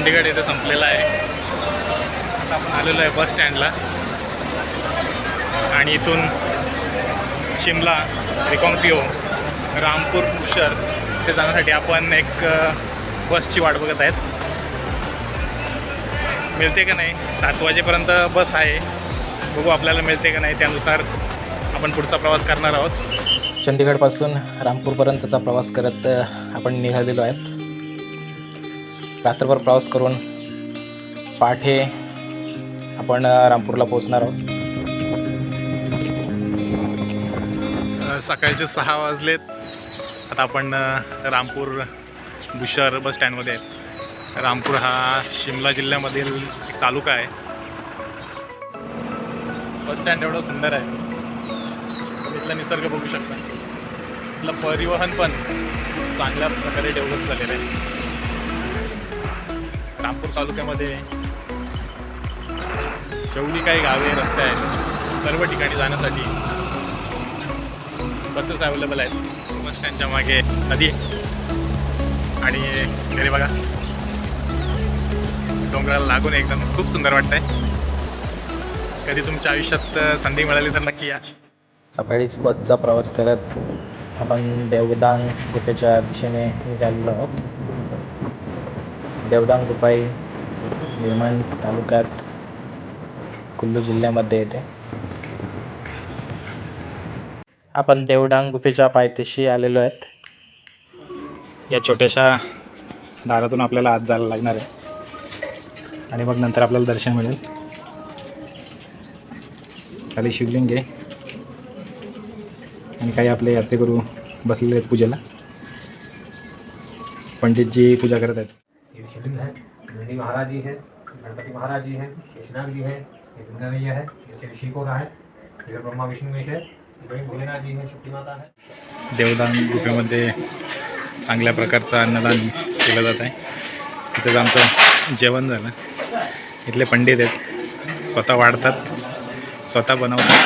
चंदीगड इथं संपलेला आहे. आता आपण आलेलो आहे बस स्टँडला. आणि इथून शिमला रिकॉन्ग्टिओ रामपूर शहर ते जाण्यासाठी आपण एक बसची वाट बघत आहेत. मिळते का नाही? सात वाजेपर्यंत बस आहे. बघू आपल्याला मिळते का नाही त्यानुसार आपण पुढचा प्रवास करणार आहोत. चंदीगडपासून रामपूरपर्यंतचा प्रवास करत आपण निघालेलो आहेत. रात्रभर प्रवास करून पहाटे आपण रामपूरला पोहोचणार आहोत. सकाळचे सहा वाजलेत. आता आपण रामपूर बुशर बस स्टँडमध्ये आहेत. रामपूर हा शिमला जिल्ह्यामधील एक तालुका आहे. बस स्टँड एवढं सुंदर आहे. इथला निसर्ग बघू शकता. इथलं परिवहन पण चांगल्या प्रकारे डेव्हलप झालेलं आहे. रामपूर तालुक्यामध्ये जेवढी काही गावे रस्ते आहेत सर्व ठिकाणी जाण्यासाठी बसेस अवेलेबल आहेत. बस स्टँडच्या मागे नदी आणि घरी बघा डोंगराला लागून एकदम खूप सुंदर वाटतंय. कधी तुमच्या आयुष्यात संधी मिळाली तर नक्की या. सकाळीच बसचा प्रवास करत आपण देवदान गुफेच्या दिशेने निघालो देवदांग रुपाई गुफा निर्माण तालुक्यात कुल्लू जिल्ह्यामध्ये येते. आपण देवडांग गुफेच्या पायथ्याशी आलेलो आहेत. या छोट्याशा दारातून आपल्याला आत जायला लागणार आहे. आणि मग नंतर आपल्याला दर्शन मिळेल. खाली शिवलिंग आहे. आणि काही आपले यात्रेकरू बसलेले आहेत पूजेला. पंडितजी पूजा करत आहेत. ये शिवलिंग है नंदी महाराज जी हैं गणपति महाराज जी हैं शेषनाग जी हैं ये दुर्गा मैया है ये श्री शिव रहा है इधर ब्रह्मा विष्णु महेश है इधर भोलेनाथ जी है शक्ति माता है। देवदान गुफेमध्ये चांगल्या प्रकारचं अन्नदान केलं जात आहे. तिथेच आमचं जेवण झालं. इथले पंडित आहेत. स्वतः वाढतात स्वतः बनवतात.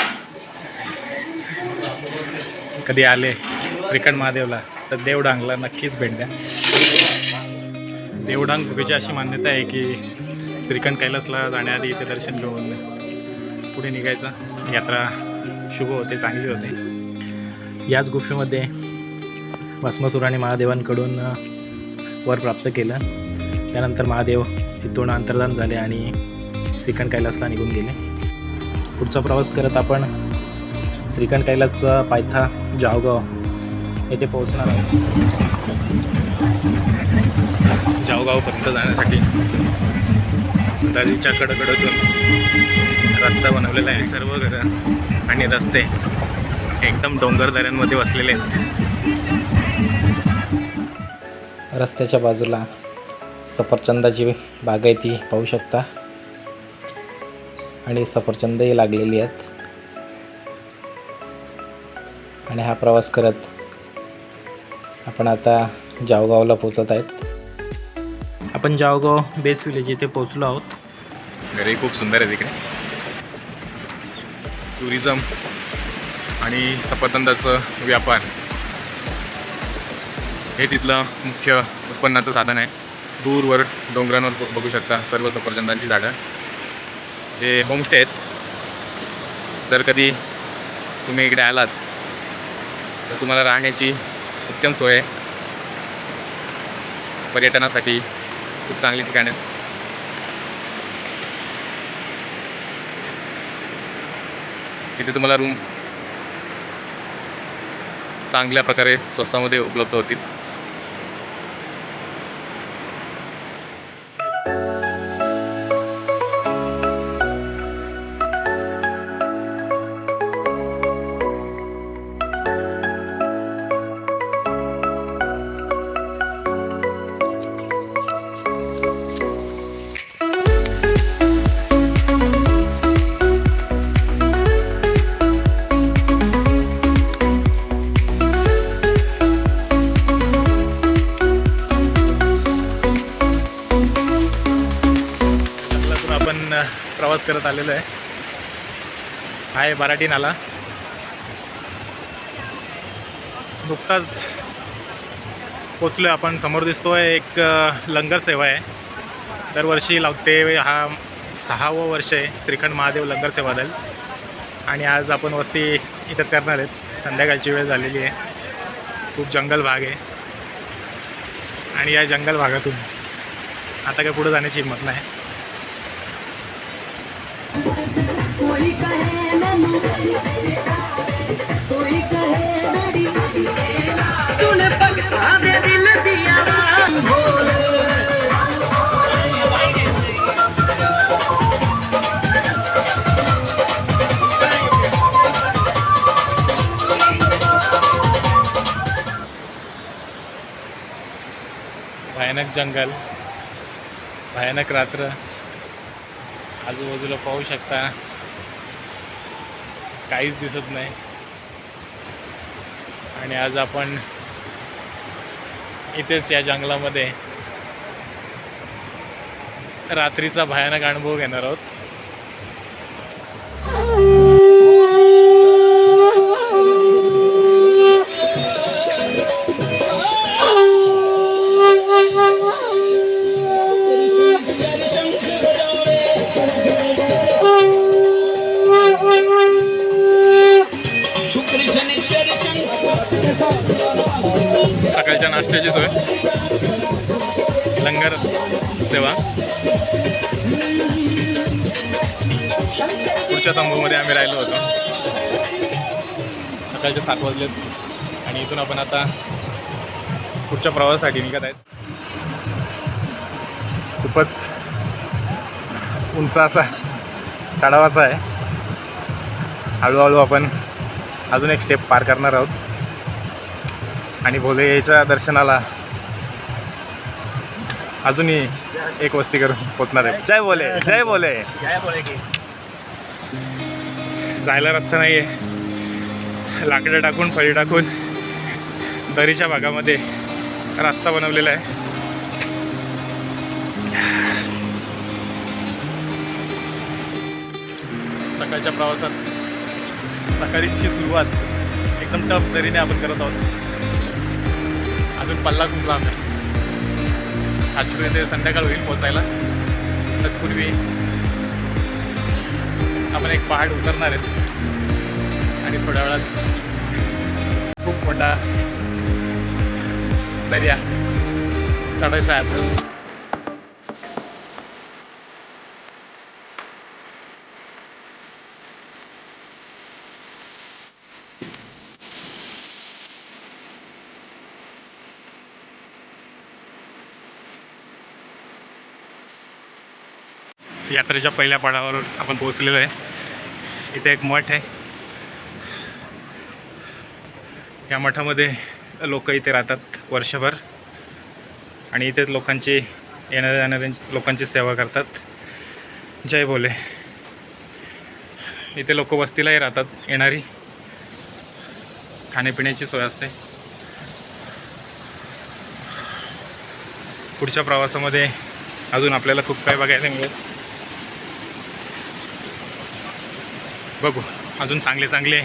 कधी आले श्रीखंड महादेवला तर देवडांगला नक्कीच भेट द्या. देवडांग गुफेची अशी मान्यता आहे की श्रीखंड कैलासला जाण्याआधी इथे दर्शन घेऊन पुढे निघायचं. यात्रा शुभ होते चांगली होते. याच गुफेमध्ये भस्मसुराने महादेवांकडून वर प्राप्त केलं. त्यानंतर महादेव इथून अंतर्धान झाले आणि श्रीखंड कैलासला निघून गेले. पुढचा प्रवास करत आपण श्रीखंड कैलासचा पायथा जावगाव येथे पोहोचणार आहोत. गावगावपर्यंत जाण्यासाठी. नदीच्या कडकडतून रस्ता बनवलेला आहे. सर्व घरं आणि रस्ते एकदम डोंगरदऱ्यांमध्ये वसलेले आहेत. रस्त्याच्या बाजूला सफरचंदाची बाग आहे ती पाहू शकता. आणि सफरचंदही लागलेली आहेत. आणि हा प्रवास करत आपण आता जावगावला पोचत आहेत. आपण जावगाव बेस विलेज इथे पोहोचलो आहोत. घरही खूप सुंदर आहे तिकडे. टुरिझम आणि सफरचंदाचं व्यापार. हे तिथलं मुख्य उत्पन्नाचं साधन आहे. दूरवर डोंगरांवर बघू शकता सर्व सफरचंदांची झाडं. हे होमस्टे आहेत. जर कधी तुम्ही इकडे आलात तर तुम्हाला राहण्याची उत्तम सोय आहे. पर्यटनासाठी खूप चांगली ठिकाण आहेत इथे तुम्हाला रूम चांगल्या प्रकारे स्वस्तामध्ये उपलब्ध होतील. आपण प्रवास करत आलेलो आहे. आहे बाराटी नाला. नुकताच पोचलो आपण. समोर दिसतोय एक लंगर सेवा आहे. दरवर्षी लावते हा सहावं वर्ष आहे श्रीखंड महादेव लंगर सेवा दल. आणि आज आपण वस्ती इथंच करणार आहेत. संध्याकाळची वेळ झालेली आहे. खूप जंगल भाग आहे. आणि या जंगल भागातून आता काय पुढे जाण्याची हिंमत नाही. भयानक जंगल भयानक रात्र. आजूबाजूला पाहू शकता. काहीच दिसत नाही. आणि आज आपण इथेच या जंगलामध्ये रात्रीचा भयानक अनुभव घेणार आहोत. सकाळच्या नाश्त्याची सोय. लंगर सेवा. पुढच्या तंबूमध्ये आम्ही राहिलो होतो. सकाळचे सात वाजलेत आणि इथून आपण आता पुढच्या प्रवासासाठी निघत आहेत. खूपच उंच असा चढावाचा आहे. हळूहळू आपण अजून एक स्टेप पार करणार आहोत. आणि भोलेच्या दर्शनाला. अजूनही एक वस्ती करून पोचणार आहे. जय बोले जय बोले जायला रस्ता नाही आहे लाकडं टाकून फळी टाकून दरीच्या भागामध्ये रस्ता बनवलेला आहे. सकाळच्या प्रवासात सकाळीची सुरुवात एकदम टफ दरीने आपण करत आहोत. अजून पल्ला खूप लांब आहे ॲक्च्युली ते संध्याकाळ होईल पोचायला तत्पूर्वी आपण एक पहाड उतरणार आहेत आणि थोड्या वेळात खूप मोठा दर्या चढायचा आहे आपल्याला. यात्रेच्या पहिल्या पाडावर आपण पोहोचलेलो आहे. इथे एक मठ आहे. या मठामध्ये लोक इथे राहतात वर्षभर. आणि इथेच लोकांची येणाऱ्या जाणाऱ्या लोकांची सेवा करतात. जय बोले इथे लोक वस्तीलाही राहतात येणारी. खाण्यापिण्याची सोय असते. पुढच्या प्रवासामध्ये अजून आपल्याला खूप काही बघायला मिळेल. बघू. अजून चांगले चांगले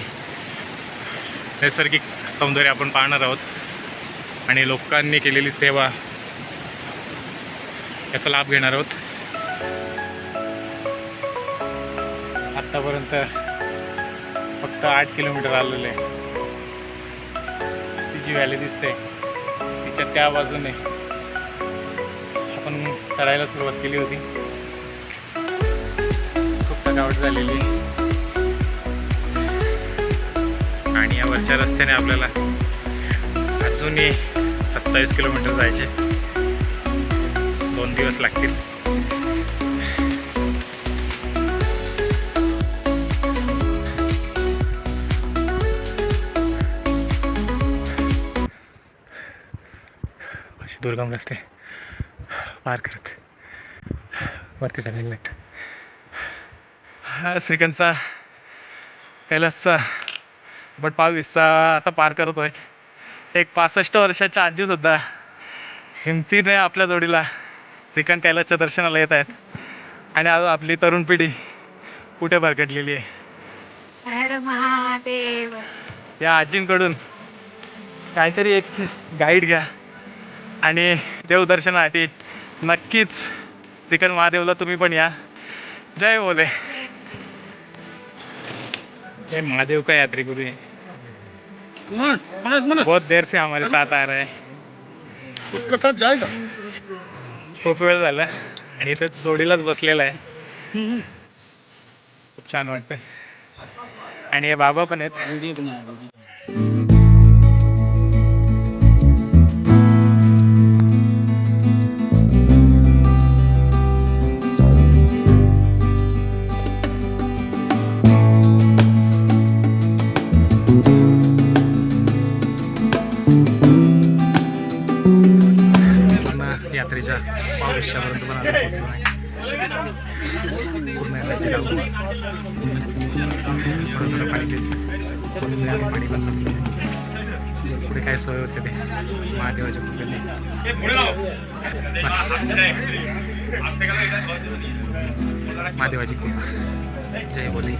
नैसर्गिक सौंदर्य आपण पाहणार आहोत. आणि लोकांनी केलेली सेवा याचा लाभ घेणार आहोत. आत्तापर्यंत फक्त आठ किलोमीटर आलेलं. आहे ती जी व्हॅली दिसते. तिच्या त्या बाजूने आपण चढायला सुरुवात केली होती. खूप थकावट झालेली. आहे. रस्त्याने आपल्याला अजूनही सत्तावीस किलोमीटर जायचे. दोन दिवस लागतील. असे दुर्गम रस्ते पार करत. वरती चढायला हा श्रीकांतचा कैलासचा बट बावीसचा आता पार करत आहे. एक पासष्ट वर्षाच्या आजी सुद्धा. हिमतीने आपल्या जोडीला श्रीकांत कैलासच्या दर्शनाला येत आहेत. आणि आज आपली तरुण पिढी कुठे भरकटलेली आहे? या आजींकडून काहीतरी एक गाईड घ्या. आणि देवदर्शनासाठी नक्कीच श्रीखंड महादेवला तुम्ही पण या. जय बोले ये महादेव का यात्री गुरु है बहुत देर से हमारे साथ आ रहे हैं। जाएगा। खूप वेळ झाला. आणि इथे जोडीलाच बसलेला आहे. खूप छान वाटतंय. आणि हे बाबा पण आहेत. पूर्ण यात्रेच्या पण आता पोहोचलो नाही. पूर्ण थोडं थोडं पाणी पित. पाणी पण संपलं पुढे काय सोय होते ते? महादेवाच्या कृपेने महादेवाची कृपा. जय बोली.